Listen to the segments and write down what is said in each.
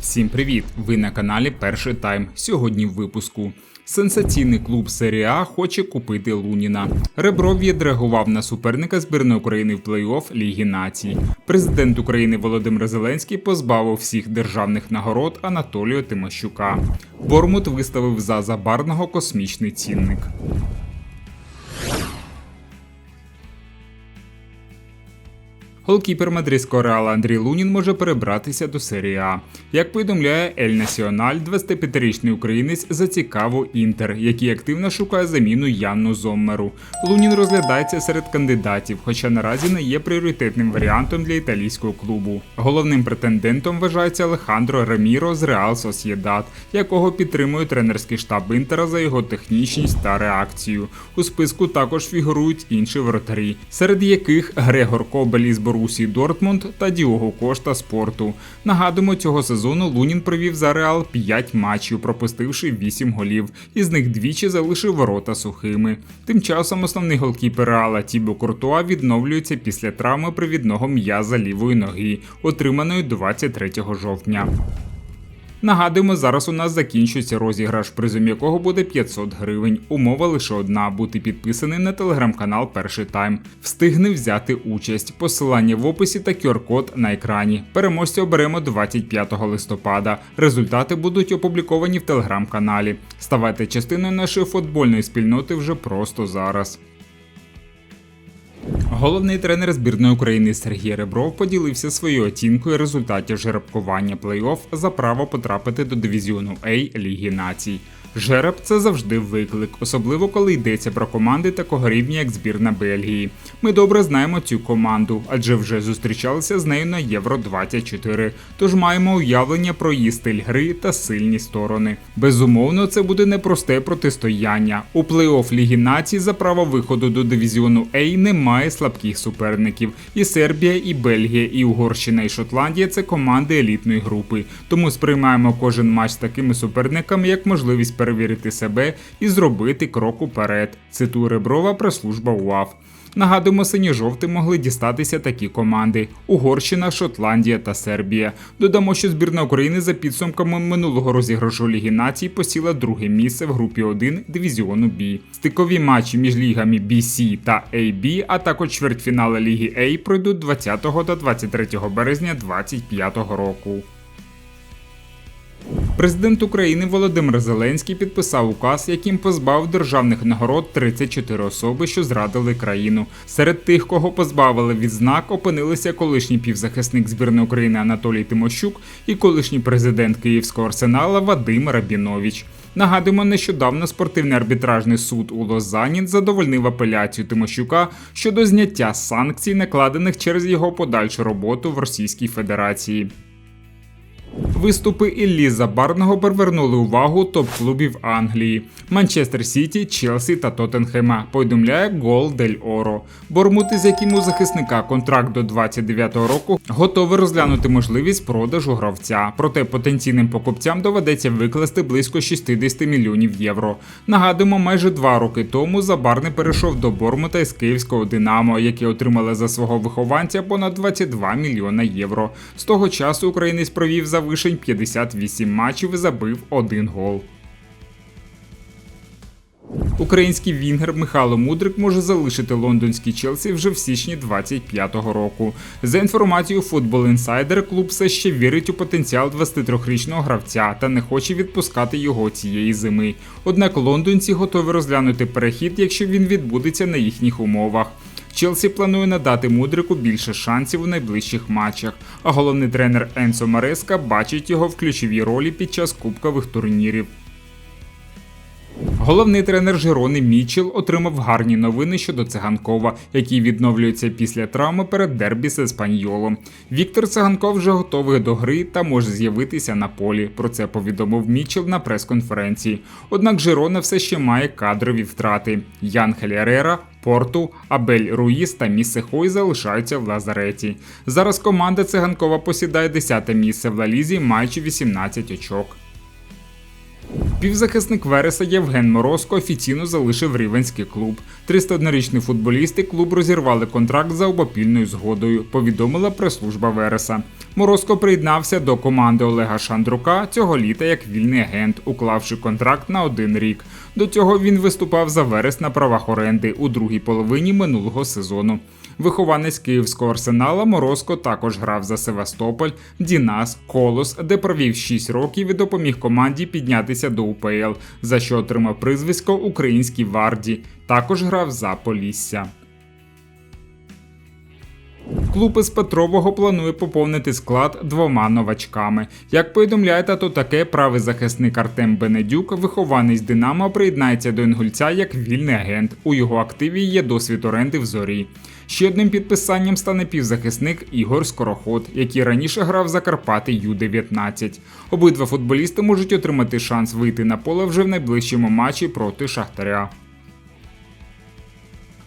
Всім привіт! Ви на каналі Перший Тайм. Сьогодні в випуску. Сенсаційний клуб Серія А хоче купити Луніна. Ребров відреагував на суперника збірної України в плей-офф Ліги Націй. Президент України Володимир Зеленський позбавив всіх державних нагород Анатолія Тимощука. Бормут виставив за Забарного космічний цінник. Голкіпер мадридського реала Андрій Лунін може перебратися до серії А. Як повідомляє Ель Національ, 25-річний українець зацікавив Інтер, який активно шукає заміну Янну Зоммеру. Лунін розглядається серед кандидатів, хоча наразі не є пріоритетним варіантом для італійського клубу. Головним претендентом вважається Алехандро Реміро з Реал Сосєдат, якого підтримує тренерський штаб Інтера за його технічність та реакцію. У списку також фігурують інші вратарі, серед яких Грегор Кобель із Борусі Дортмунд та Діого Кошта спорту. Нагадуємо, цього сезону Лунін провів за Реал 5 матчів, пропустивши 8 голів. Із них двічі залишив ворота сухими. Тим часом основний голкіпер Реала Тібо Куртуа відновлюється після травми привідного м'яза лівої ноги, отриманої 23 жовтня. Нагадуємо, зараз у нас закінчується розіграш, призом якого буде 500 гривень. Умова лише одна бути підписаний на телеграм-канал Перший Тайм. Встигне взяти участь. Посилання в описі та QR-код на екрані. Переможця оберемо 25 листопада. Результати будуть опубліковані в телеграм-каналі. Ставайте частиною нашої футбольної спільноти вже просто зараз. Головний тренер збірної України Сергій Ребров поділився своєю оцінкою результатів жеребкування плей-офф за право потрапити до дивізіону А Ліги Націй. Жереб це завжди виклик, особливо коли йдеться про команди такого рівня, як збірна Бельгії. Ми добре знаємо цю команду, адже вже зустрічалися з нею на Євро 24 Тож маємо уявлення про її стиль гри та сильні сторони. Безумовно, це буде непросте протистояння. У плей-офф Ліги Націй за право виходу до дивізіону А немає слабких суперників. І Сербія, і Бельгія, і Угорщина, і Шотландія це команди елітної групи. Тому сприймаємо кожен матч з такими суперниками як можливість перевірити себе і зробити крок уперед. Цитує Реброва прес-служба УАФ. Нагадуємо, сині-жовті могли дістатися такі команди: Угорщина, Шотландія та Сербія. Додамо, що збірна України за підсумками минулого розіграшу Ліги Націй посіла друге місце в групі 1 дивізіону Б. Стикові матчі між лігами BC та AB, а також чвертьфінали Ліги А пройдуть 20 та 23 березня 2025 року. Президент України Володимир Зеленський підписав указ, яким позбавив державних нагород 34 особи, що зрадили країну. Серед тих, кого позбавили відзнак, опинилися колишній півзахисник збірної України Анатолій Тимощук і колишній президент Київського арсенала Вадим Рабінович. Нагадуємо, нещодавно спортивний арбітражний суд у Лозані задовольнив апеляцію Тимощука щодо зняття санкцій, накладених через його подальшу роботу в Російській Федерації. Виступи Іллі Забарного привернули увагу топ-клубів Англії: Манчестер Сіті, Челсі та Тоттенхема. Повідомляє Гол Дель Оро. Бормути, з яким у захисника контракт до 29-го року, готові розглянути можливість продажу гравця. Проте потенційним покупцям доведеться викласти близько 60 мільйонів євро. Нагадуємо, майже два роки тому Забарний перейшов до Бормута із київського Динамо, які отримали за свого вихованця понад 22 мільйона євро. З того часу українець провів за вишень 58 матчів і забив один гол. Український вінгер Михайло Мудрик може залишити лондонський Челсі вже в січні 25-го року. За інформацією Football Insider, клуб все ще вірить у потенціал 23-річного гравця та не хоче відпускати його цієї зими. Однак лондонці готові розглянути перехід, якщо він відбудеться на їхніх умовах. Челсі планує надати Мудрику більше шансів у найближчих матчах, а головний тренер Енсо Мареска бачить його в ключовій ролі під час кубкових турнірів. Головний тренер Жирони Мічел отримав гарні новини щодо циганкова, який відновлюється після травми перед дербі з Еспаньолом. Віктор Циганков вже готовий до гри та може з'явитися на полі. Про це повідомив Мічел на прес-конференції. Однак Жирона все ще має кадрові втрати. Ян Хелярера, Порту, Абель Руїс та Місе Хой залишаються в Лазареті. Зараз команда циганкова посідає 10 місце в Лалізі, маючи 18 очок. Півзахисник Вереса Євген Морозко офіційно залишив рівенський клуб. 301-річний футболіст і клуб розірвали контракт за обопільною згодою. Повідомила прес-служба Вереса. Морозко приєднався до команди Олега Шандрука цього літа як вільний агент, уклавши контракт на один рік. До цього він виступав за верес на правах оренди у другій половині минулого сезону. Вихованець київського арсенала Морозко також грав за Севастополь, Дінас, Колос, де провів 6 років і допоміг команді піднятися до УПЛ, за що отримав прізвисько Український Варді. Також грав за Полісся. Клуб із Петрового планує поповнити склад двома новачками. Як повідомляє тато таке, правий захисник Артем Бенедюк, вихований з Динамо, приєднається до інгульця як вільний агент. У його активі є досвід оренди в зорі. Ще одним підписанням стане півзахисник Ігор Скороход, який раніше грав за Карпати Ю-19. Обидва футболісти можуть отримати шанс вийти на поле вже в найближчому матчі проти Шахтаря.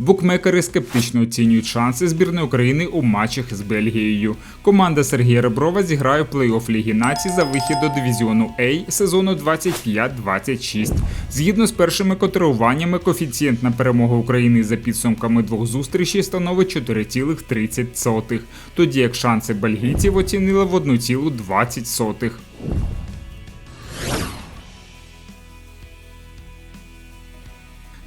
Букмекери скептично оцінюють шанси збірної України у матчах з Бельгією. Команда Сергія Реброва зіграє в плей-офф Ліги націй за вихід до дивізіону А сезону 25-26. Згідно з першими котируваннями, коефіцієнт на перемогу України за підсумками двох зустрічей становить 4,30, тоді як шанси бельгійців оцінили в 1,20.